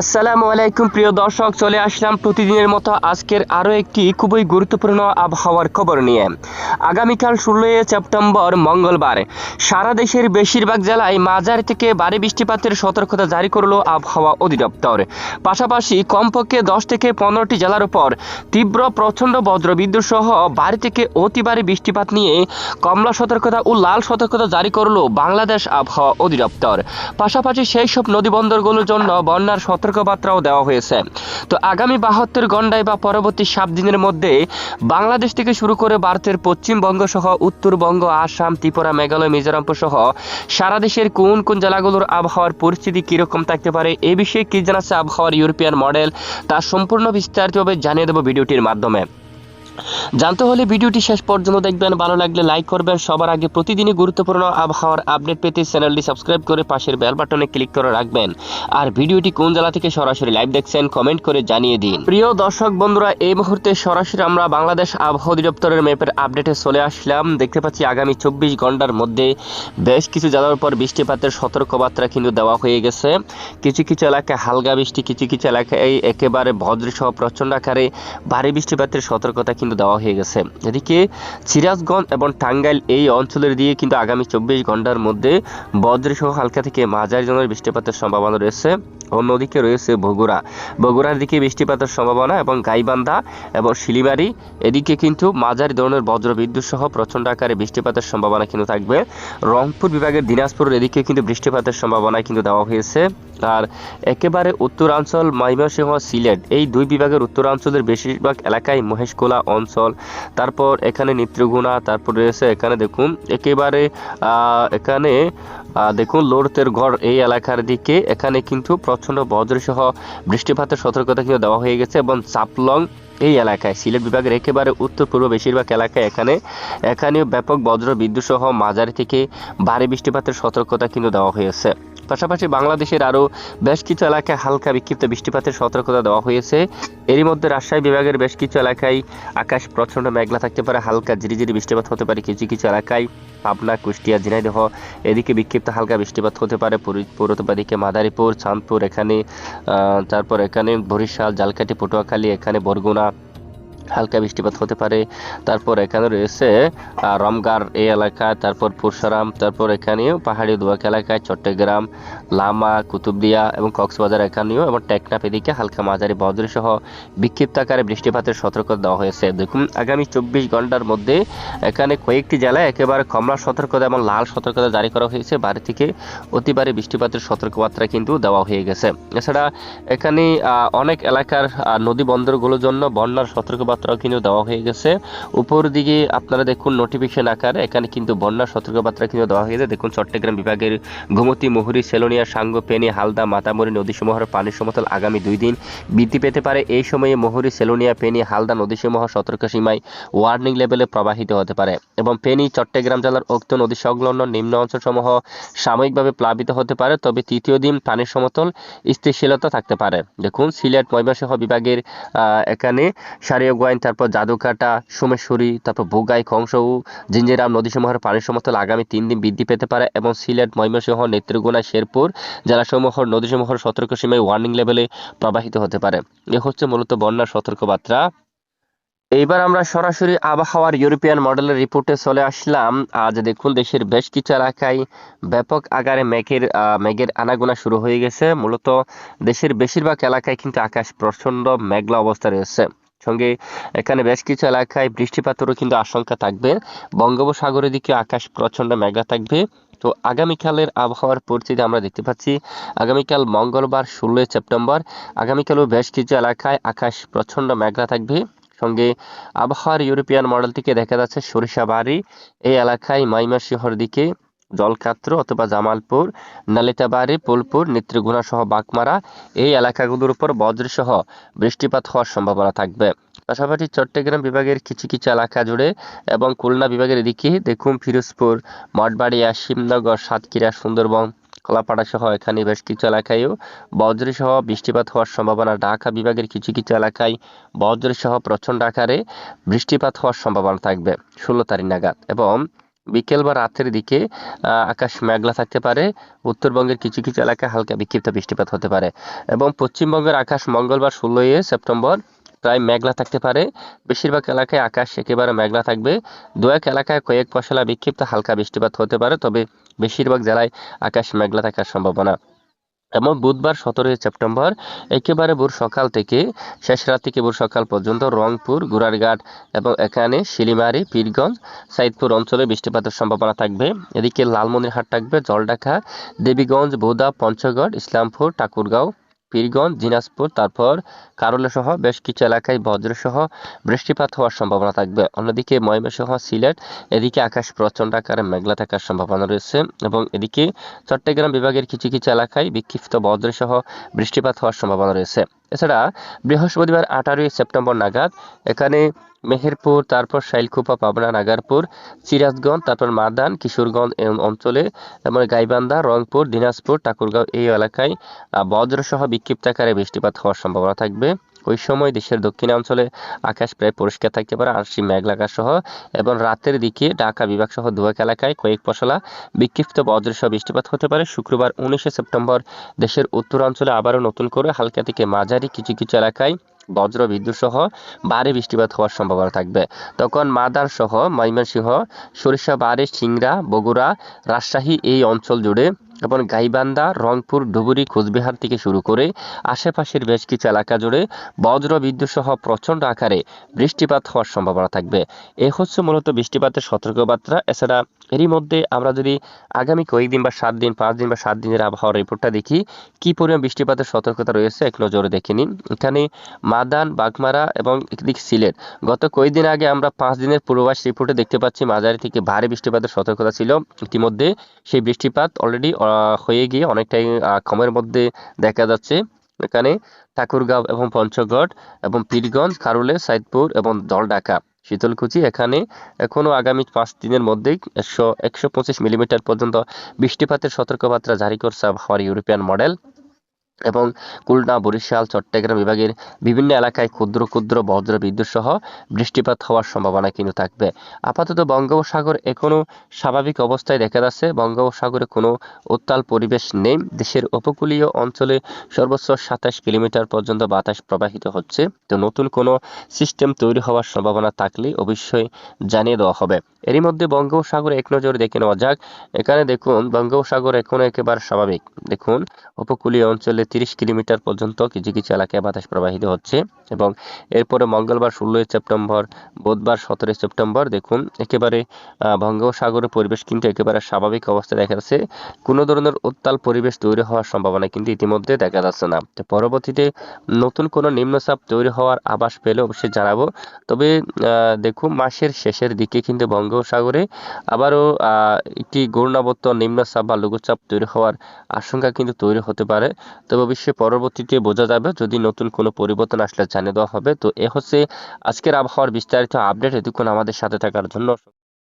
আসসালামু আলাইকুম, প্রিয় দর্শক, চলে আসলাম প্রতিদিনের মতো আজকের আরও একটি খুবই গুরুত্বপূর্ণ আবহাওয়ার খবর নিয়ে। আগামীকাল ষোলোই সেপ্টেম্বর, মঙ্গলবার। সারা দেশের বেশিরভাগ জেলায় মাঝারি থেকে ভারী বৃষ্টিপাতের সতর্কতা জারি করল আবহাওয়া অধিদপ্তর। পাশাপাশি কমপক্ষে দশ থেকে পনেরোটি জেলার উপর তীব্র প্রচণ্ড বজ্রবিদ্যুৎ সহ ভারী থেকে অতি ভারী বৃষ্টিপাত নিয়ে কমলা সতর্কতা ও লাল সতর্কতা জারি করল বাংলাদেশ আবহাওয়া অধিদপ্তর। পাশাপাশি সেই সব নদী বন্দরগুলোর জন্য বন্যার সতর্কবার্তাও দেওয়া হয়েছে। তো আগামী বাহাত্তর ঘন্টায় বা পরবর্তী সাত দিনের মধ্যে বাংলাদেশ থেকে শুরু করে ভারতের পশ্চিমবঙ্গ সহ উত্তরবঙ্গ, আসাম, ত্রিপুরা, মেঘালয় মিজোরামপুর সহ সারা দেশের কোন কোন জেলাগুলোর আবহাওয়ার পরিস্থিতি কীরকম থাকতে পারে এ বিষয়ে কি জানাচ্ছে আবহাওয়ার ইউরোপিয়ান মডেল, তা সম্পূর্ণ বিস্তারিতভাবে জানিয়ে দেবো ভিডিওটির মাধ্যমে। জানতে হলে ভিডিওটি শেষ পর্যন্ত দেখবেন। ভালো লাগলে লাইক করবেন। সবার আগে প্রতিদিনই গুরুত্বপূর্ণ আবহাওয়ার আপডেট পেতে চ্যানেলটি সাবস্ক্রাইব করে পাশের বেল বাটনে ক্লিক করে রাখবেন। আর ভিডিওটি কোন জেলা থেকে সরাসরি লাইভ দেখছেন, কমেন্ট করে জানিয়ে দিন। প্রিয় দর্শক বন্ধুরা, এই মুহূর্তে সরাসরি আমরা বাংলাদেশ আবহাওয়া অধিদপ্তরের ম্যাপের আপডেটে চলে আসলাম। দেখতে পাচ্ছি আগামী চব্বিশ ঘণ্টার মধ্যে বেশ কিছু জেলার উপর বৃষ্টিপাতের সতর্কবার্তা কিন্তু দেওয়া হয়ে গেছে। কিছু কিছু এলাকায় হালকা বৃষ্টি, কিছু কিছু এলাকায় একেবারে বজ্রসহ প্রচণ্ড আকারে ভারী বৃষ্টিপাতের সতর্কতা কিন্তু দেওয়া হয়ে গেছে। এদিকে সিরাজগঞ্জ এবং টাঙ্গাইল এই অঞ্চলের দিয়ে কিন্তু আগামী চব্বিশ ঘণ্টার মধ্যে বজ্রসহ হালকা থেকে মাঝারি ধরনের বৃষ্টিপাতের সম্ভাবনা রয়েছে। অন্যদিকে রয়েছে বগুড়া। বগুড়ার দিকে বৃষ্টিপাতের সম্ভাবনা এবং গাইবান্ধা এবং শিলিমারি এদিকে কিন্তু মাঝারি ধরনের বজ্রবিদ্যুৎ সহ প্রচণ্ড আকারে বৃষ্টিপাতের সম্ভাবনা কিন্তু থাকবে। রংপুর বিভাগের দিনাজপুরের এদিকে কিন্তু বৃষ্টিপাতের সম্ভাবনা কিন্তু দেওয়া হয়েছে। আর একেবারে উত্তরাঞ্চল, ময়মনসিংহ, সিলেট, এই দুই বিভাগের উত্তরাঞ্চলের বেশিরভাগ এলাকায় মহেশকোলা অঞ্চল, তারপর এখানে নেত্রগুণা তারপর রয়েছে এখানে দেখুন, একেবারে এখানে দেখুন, লোরতের ঘর এই এলাকার দিকে। এখানে কিন্তু প্রচণ্ড বজ্রসহ বৃষ্টিপাতের সতর্কতা কিন্তু দেওয়া হয়ে গেছে এবং চাপলং এই এলাকায়, সিলেট বিভাগের একেবারে উত্তর পূর্ব বেশিরভাগ এলাকায় এখানে, এখানেও ব্যাপক বজ্র বিদ্যুৎ সহ মাঝারি থেকে ভারী বৃষ্টিপাতের সতর্কতা কিন্তু দেওয়া হয়েছে। পাশাপাশি বাংলাদেশের আরও বেশ কিছু এলাকায় হালকা বিক্ষিপ্ত বৃষ্টিপাতের সতর্কতা দেওয়া হয়েছে। এরই মধ্যে রাজশাহী বিভাগের বেশ কিছু এলাকায় আকাশ প্রচণ্ড মেঘলা থাকতে পারে, হালকা ঝিরিঝিরি বৃষ্টিপাত হতে পারে। কিছু কিছু এলাকায় পাবনা, কুষ্টিয়া, ঝিনাইদহ এদিকে বিক্ষিপ্ত হালকা বৃষ্টিপাত হতে পারে। পৌরতপা দিকে মাদারীপুর, চাঁদপুর এখানে তারপর এখানে বরিশাল, জালকাঠি, পটুয়াখালী, এখানে বরগুনা হালকা বৃষ্টিপাত হতে পারে। তারপর এখানে রয়েছে রমগার এই এলাকায়, তারপর পুরসারাম, তারপর এখানেও পাহাড়ি দোয়াক এলাকায়, চট্টগ্রাম, লামা, কুতুবদিয়া এবং কক্সবাজার এখানেও এবং টেকনাফ এদিকে হালকা মাঝারি বজ্র সহ বিক্ষিপ্ত আকারে বৃষ্টিপাতের সতর্কতা দেওয়া হয়েছে। দেখুন, আগামী চব্বিশ ঘণ্টার মধ্যে এখানে কয়েকটি জেলায় একেবারে কমলা সতর্কতা এবং লাল সতর্কতা জারি করা হয়েছে। বাড়ি থেকে অতিবারে বৃষ্টিপাতের সতর্কবার্তা কিন্তু দেওয়া হয়ে গেছে। এছাড়া এখানে অনেক এলাকার নদী বন্দরগুলোর জন্য বন্যার সতর্কবার্তাও কিন্তু দেওয়া হয়ে গেছে। উপর দিকে আপনারা দেখুন নোটিফিকেশন আকারে, এখানে কিন্তু বন্যার সতর্কবার্তা কিন্তু দেওয়া হয়েছে দেখুন চট্টগ্রাম বিভাগের গোমতী, মুহুরী সেলোনিয়া সাঙ্গ, পেনি, হালদা মাতামুরি নদীসমূহের পানির সমতল আগামী দুই দিন বৃদ্ধি পেতে পারে। এই সময়ে মুহুরী সেলোনিয়া পেনি, হালদা নদীসমূহ সতর্ক সীমায় ওয়ার্নিং লেভেলে প্রবাহিত হতে পারে এবং পেনি, চট্টগ্রাম জেলার উক্ত নদী সংলগ্ন নিম্ন অঞ্চলসমূহ সাময়িকভাবে প্লাবিত হতে পারে, তবে তৃতীয় দিন পানির সমতল স্থিতিশীলতা থাকতে পারে। দেখুন সিলেট, ময়মনসিংহ বিভাগের এখানে সারিয়াগোয়াইন তারপর জাদুকাটা সোমেশ্বরী, তারপর বোগাই খংসৌ, জিঞ্জিরাম নদীসমূহের পানির সমতল আগামী তিন দিন বৃদ্ধি পেতে পারে এবং সিলেট, ময়মনসিংহ, নেত্রকোনা, শেরপুর জেলাসমূহের নদীসমূহের সতর্ক সীমায় ওয়ার্নিং লেভেলে প্রবাহিত হতে পারে। এ হচ্ছে মূলত বন্যার সতর্কবার্তা। এইবার আমরা সরাসরি আবহাওয়ার ইউরোপিয়ান মডেলের রিপোর্টে চলে আসলাম। আজ দেখুন, দেশের বেশ কিছু এলাকায় ব্যাপক আকারে মেঘের মেঘের আনাগোনা শুরু হয়ে গেছে। মূলত দেশের বেশিরভাগ এলাকায় কিন্তু আকাশ প্রচণ্ড মেঘলা অবস্থা রয়েছে। সঙ্গে এখানে বেশ কিছু এলাকায় বৃষ্টিপাতেরও কিন্তু আশঙ্কা থাকবে। বঙ্গোপসাগরের দিকে আকাশ প্রচণ্ড মেঘলা থাকবে। তো আগামীকালের আবহাওয়ার পরিস্থিতি আমরা দেখতে পাচ্ছি। আগামীকাল মঙ্গলবার ষোলোই সেপ্টেম্বর, আগামীকালও বেশ কিছু এলাকায় আকাশ প্রচণ্ড মেঘলা থাকবে। সঙ্গে আবহাওয়ার ইউরোপিয়ান মডেল থেকে দেখা যাচ্ছে সরিষাবাড়ি এই এলাকায় মাইমাসিংহর দিকে জলকাত্র অথবা জামালপুর, নালিতাবাড়ি ফুলপুর নেত্রগুনা সহ বাগমারা এই এলাকাগুলোর উপর বজ্রসহ বৃষ্টিপাত হওয়ার সম্ভাবনা থাকবে। পাশাপাশি চট্টগ্রাম বিভাগের কিছু কিছু এলাকা জুড়ে এবং খুলনা বিভাগের এদিকে দেখুন ফিরোজপুর, মঠবাড়িয়া, শিবনগর, সাতক্ষীরা, সুন্দরবন, কলাপাড়া সহ এখানে বেশ কিছু এলাকায়ও বজ্রসহ বৃষ্টিপাত হওয়ার সম্ভাবনা। ঢাকা বিভাগের কিছু কিছু এলাকায় বজ্রসহ প্রচণ্ড আকারে বৃষ্টিপাত হওয়ার সম্ভাবনা থাকবে। ষোলো তারিখ নাগাদ এবং বিকেল বা রাতের দিকে আকাশ মেঘলা থাকতে পারে। উত্তরবঙ্গের কিছু কিছু এলাকায় হালকা বিক্ষিপ্ত বৃষ্টিপাত হতে পারে এবং পশ্চিমবঙ্গের আকাশ মঙ্গলবার ষোলোই সেপ্টেম্বর প্রায় মেঘলা থাকতে পারে। বেশিরভাগ এলাকায় আকাশ একেবারে মেঘলা থাকবে। দু এক এলাকায় কয়েক পশলা বিক্ষিপ্ত হালকা বৃষ্টিপাত হতে পারে, তবে বেশিরভাগ জেলায় আকাশ মেঘলা থাকার সম্ভাবনা। এবং বুধবার সতেরোই সেপ্টেম্বর একেবারে ভোর সকাল থেকে, শেষ রাত থেকে ভোর সকাল পর্যন্ত রংপুর, গুরারঘাট এবং এখানে শিলিমারি, পীরগঞ্জ, সাইদপুর অঞ্চলে বৃষ্টিপাতের সম্ভাবনা থাকবে। এদিকে লালমনিরহাট থাকবে, জলঢাকা, দেবীগঞ্জ বোদা পঞ্চগড়, ইসলামপুর, ঠাকুরগাঁও পীরগঞ্জ, দিনাজপুর, তারপর কারলেসহ বেশ কিছু এলাকায় বজ্রসহ বৃষ্টিপাত হওয়ার সম্ভাবনা থাকবে। অন্যদিকে ময়মনসিংহ, সিলেট, এদিকে আকাশ প্রচণ্ড আকারে মেঘলা থাকার সম্ভাবনা রয়েছে এবং এদিকে চট্টগ্রাম বিভাগের কিছু কিছু এলাকায় বিক্ষিপ্ত বজ্রসহ বৃষ্টিপাত হওয়ার সম্ভাবনা রয়েছে। এছাড়া বৃহস্পতিবার আঠারোই সেপ্টেম্বর নাগাদ এখানে মেহেরপুর, তারপর শাইলকুপা, পাবনা, নাগারপুর, সিরাজগঞ্জ, তারপর মাদান, কিশোরগঞ্জ অঞ্চলে, তারপর গাইবান্ধা, রংপুর, দিনাজপুর, ঠাকুরগাঁও এই এলাকায় বজ্রসহ বিক্ষিপ্ত আকারে বৃষ্টিপাত হওয়ার সম্ভাবনা থাকবে। ওই সময় দেশের দক্ষিণাঞ্চলে আকাশ প্রায় পরিষ্কার থাকতে পারে আংশিক মেঘলা সহ এবং রাতের দিকে ঢাকা বিভাগ সহ দুয়াক এলাকায় কয়েক পশলা বিক্ষিপ্ত বজ্রসহ বৃষ্টিপাত হতে পারে। শুক্রবার উনিশে সেপ্টেম্বর দেশের উত্তরাঞ্চলে আবারও নতুন করে হালকা থেকে মাঝারি কিছু কিছু এলাকায় বজ্র বিদ্যুৎ সহ ভারী বৃষ্টিপাত হওয়ার সম্ভাবনা থাকবে। তখন মাদার সহ ময়মনসিংহ সরিষাবাড়ি সিংড়া, বগুড়া, রাজশাহী এই অঞ্চল জুড়ে এবং গাইবান্ধা, রংপুর ডুবুরি কোচবিহার থেকে শুরু করে আশেপাশের বেশ কিছু এলাকা জুড়ে বজ্র বিদ্যুৎ সহ প্রচণ্ড আকারে বৃষ্টিপাত হওয়ার সম্ভাবনা থাকবে। এ হচ্ছে মূলত বৃষ্টিপাতের সতর্কবার্তা। এছাড়া এরই মধ্যে আমরা যদি আগামী কয়েকদিন বা সাত দিন, পাঁচ দিন বা সাত দিনের আবহাওয়ার রিপোর্টটা দেখি, কি পরিমাণ বৃষ্টিপাতের সতর্কতা রয়েছে এক নজরে দেখে নিন। এখানে মাদান, বাগমারা এবং এদিকে সিলেট। গত কয়েকদিন আগে আমরা পাঁচ দিনের পূর্বাভাস রিপোর্টে দেখতে পাচ্ছি মাঝারি থেকে ভারী বৃষ্টিপাতের সতর্কতা ছিল। ইতিমধ্যে সেই বৃষ্টিপাত অলরেডি হয়ে গিয়ে অনেকটাই কমের মধ্যে দেখা যাচ্ছে। এখানে ঠাকুরগাঁও এবং পঞ্চগড় এবং পীরগঞ্জ খারুলে সাইদপুর এবং জলঢাকা শীতলকুচি। এখানে এখনও আগামী পাঁচ দিনের মধ্যেই একশো একশো পঁচিশ মিলিমিটার পর্যন্ত বৃষ্টিপাতের সতর্কবার্তা জারি করছে আবহাওয়ার ইউরোপিয়ান মডেল। এবং খুলনা, বরিশাল, চট্টগ্রাম বিভাগের বিভিন্ন এলাকায় ক্ষুদ্র ক্ষুদ্র বজ্র বিদ্যুৎ সহ বৃষ্টিপাত হওয়ার সম্ভাবনা কিন্তু থাকবে। আপাতত বঙ্গোপসাগর এখনও স্বাভাবিক অবস্থায় দেখা যাচ্ছে। বঙ্গোপসাগরে কোনো উত্তাল পরিবেশ নেই। দেশের উপকূলীয় অঞ্চলে সর্বোচ্চ সাতাশ কিলোমিটার পর্যন্ত বাতাস প্রবাহিত হচ্ছে। তো নতুন কোনো সিস্টেম তৈরি হওয়ার সম্ভাবনা থাকলে অবশ্যই জানিয়ে দেওয়া হবে। এরই মধ্যে বঙ্গোপসাগর এক নজর দেখে নেওয়া যাক। এখানে দেখুন, বঙ্গোপসাগর এখনও একেবারে স্বাভাবিক। দেখুন, উপকূলীয় অঞ্চলে তিরিশ কিলোমিটার পর্যন্ত কিছু কিছু এলাকায় বাতাস প্রবাহিত হচ্ছে। এবং এরপরে মঙ্গলবার ষোলোই সেপ্টেম্বর, বুধবার সতেরোই সেপ্টেম্বর, দেখুন, একেবারে বঙ্গোপসাগরের পরিবেশ কিন্তু একেবারে স্বাভাবিক অবস্থায় দেখা যাচ্ছে। কোনো ধরনের উত্তাল পরিবেশ তৈরি হওয়ার সম্ভাবনা কিন্তু ইতিমধ্যে দেখা যাচ্ছে না। তো পরবর্তীতে নতুন কোনো নিম্নচাপ তৈরি হওয়ার আভাস পেলে অবশ্যই জানাব। তবে দেখুন, মাসের শেষের দিকে কিন্তু বঙ্গোপসাগরে আবারও একটি ঘূর্ণাবর্ত নিম্নচাপ বা লঘুচাপ তৈরি হওয়ার আশঙ্কা কিন্তু তৈরি হতে পারে। তবে অবশ্যই পরবর্তীতে বোঝা যাবে যদি নতুন কোনো পরিবর্তন আসলে জানিয়ে দেওয়া হবে। তো এ হচ্ছে আজকের আবহাওয়ার বিস্তারিত আপডেট এতক্ষণ আমাদের সাথে থাকার জন্য